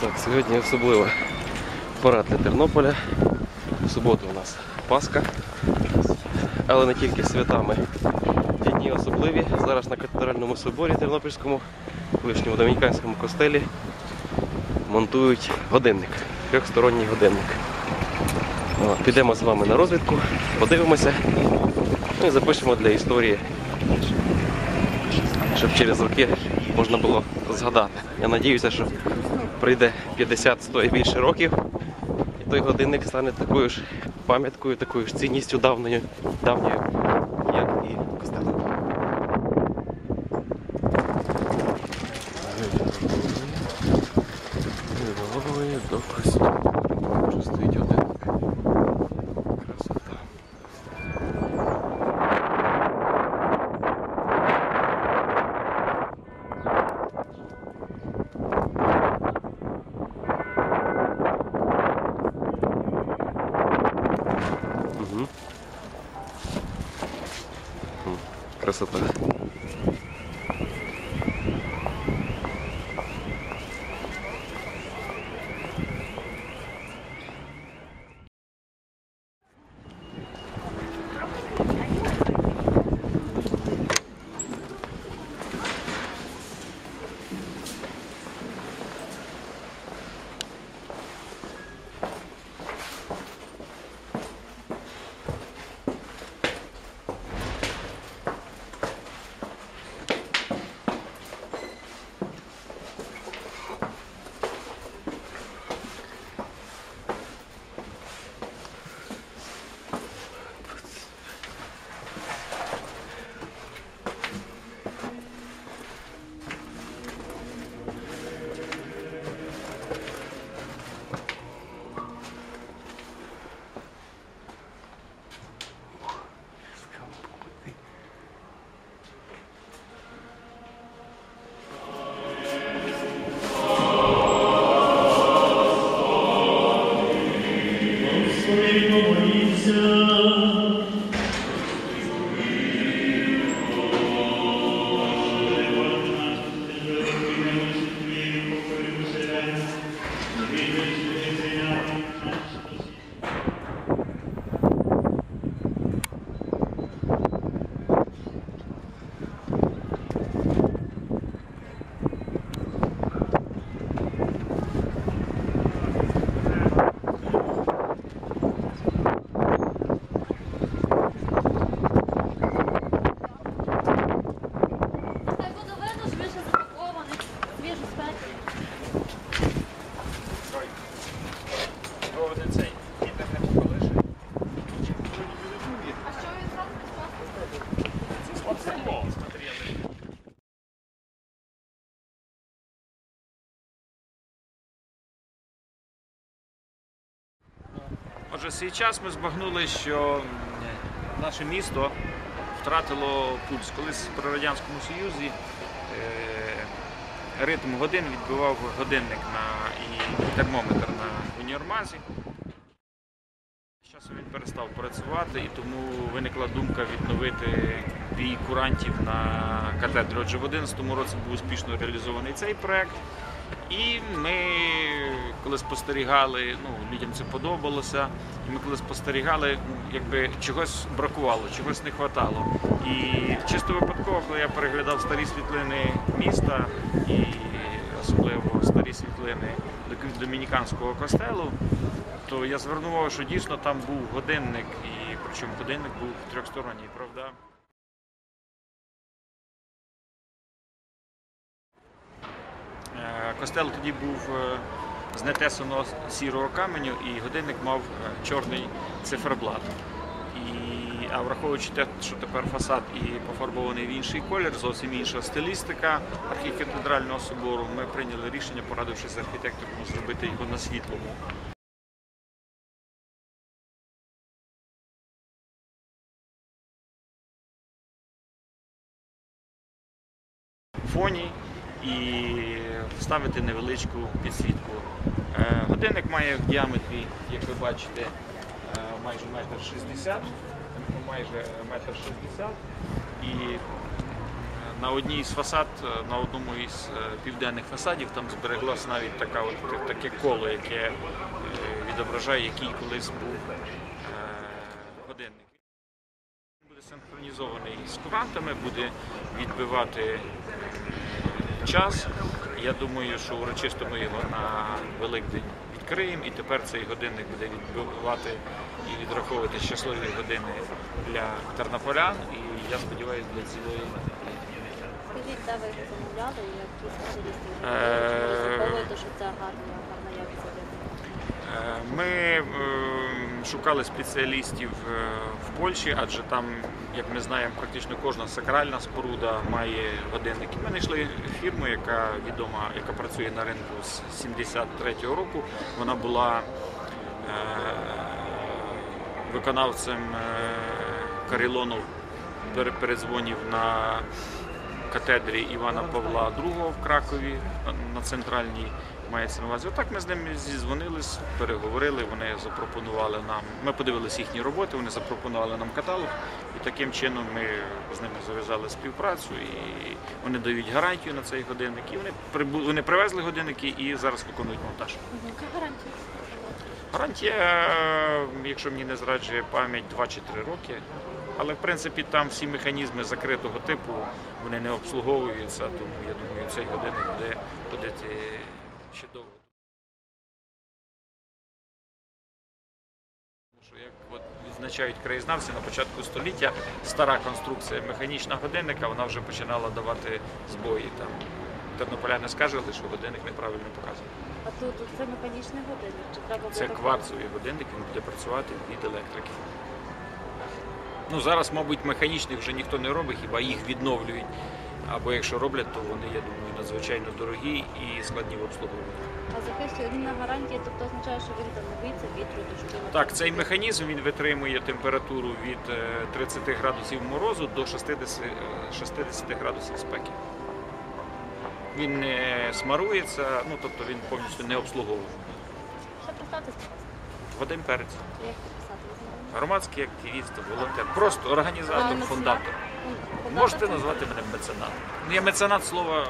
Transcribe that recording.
Так, сьогодні особлива пора для Тернополя. В суботу у нас Пасха, але не тільки святами. Ті дні особливі. Зараз на катедральному соборі Тернопільському, колишньому домініканському костелі монтують годинник, трьохсторонній годинник. Підемо з вами на розвідку, подивимося ну і запишемо для історії, щоб через роки можна було згадати. Я надіюся, що прийде 50, 100 і більше років, і той годинник стане такою ж пам'яткою, такою ж цінністю давньою, давньою, як і костел. Головою до костюму. Вже стоїть годинник. Красота. Угу. Красота. Отже, в свій час ми збагнули, що наше місто втратило пульс. Колись при Радянському Союзі е, ритм годин відбивав годинник на, і термометр на універмазі. З часом він перестав працювати і тому виникла думка відновити бій курантів на катедрі. Отже, в 2011 році був успішно реалізований цей проект. І ми, коли спостерігали, ну, людям це подобалося, і ми коли спостерігали, якби чогось бракувало, чогось не вистачало. І чисто випадково, коли я переглядав старі світлини міста і особливо старі світлини домініканського костелу, то я звернув увагу, що дійсно там був годинник, і причому годинник був трьохсторонній, правда. Е, Костел тоді був е, з нетесаного сірого каменю, і годинник мав е, чорний циферблат. І, а враховуючи те, що тепер фасад і пофарбований в інший колір, зовсім інша стилістика архікатедрального собору, ми прийняли рішення, порадившись з архітектором, зробити його на світлому. фоні і вставити невеличку підсвітку. Е, Годинник має в діаметрі, як ви бачите, майже метр шістдесят, майже метр шістдесят. І е, на одній з фасад, е, на одному із е, південних фасадів, там збереглося навіть така от, таке коло, яке відображає, який колись був годинник. Буде синхронізований з квантами, буде відбивати час. Я думаю, що урочисто його на Великдень відкриємо, і тепер цей годинник буде відбивати і відраховувати щасливі години для тернополян. І я сподіваюся, для цілої. Скажіть, де ви замовляли які спеціалісти Е, що це гарна, гарна якість? Е, Ми е, шукали спеціалістів е, в Польщі, адже там, як ми знаємо, практично кожна сакральна споруда має годинники. Ми знайшли фірму, яка відома, яка працює на ринку з 73-го року. Вона була е, виконавцем е, Карілону пере- передзвонів на катедрі Івана Павла II в Кракові на центральній мається на увазі. Отак ми з ними зізвонились, переговорили. Вони запропонували нам. Ми подивилися їхні роботи, вони запропонували нам каталог, і таким чином ми з ними зав'язали співпрацю. І вони дають гарантію на цей годинник. І вони прибу- вони привезли годинники і зараз виконують монтаж. Яка гарантія? Гарантія, якщо мені не зраджує пам'ять, 2 чи 3 роки. Але в принципі там всі механізми закритого типу вони не обслуговуються, тому я думаю, цей годинник буде ходити ще довго. Тому що, як от відзначають краєзнавці, на початку століття стара конструкція механічного годинника вона вже починала давати збої. Там тернополяни скаржили, що годинник неправильно показує. А тут, тут це механічний годинник, чи треба Це буде кварцевий годинник, він буде працювати від електрики. Ну, зараз, мабуть, механічних вже ніхто не робить, хіба їх відновлюють. Або якщо роблять, то вони, я думаю, надзвичайно дорогі і складні в обслуговуванні. А один на гарантії, тобто означає, що він там не боїться вітру, дуже дуже Так, цей механізм він витримує температуру від е, 30 градусів морозу до 60, е, 60 градусів спеки. Він не смарується, ну тобто він повністю не обслуговує. Ще представтесь, Вадим Перець, як підписати? Ви знаєте? Громадський активіст, волонтер, просто організатор, фундатор. Можете назвати мене меценатом. Ну, Я меценат слова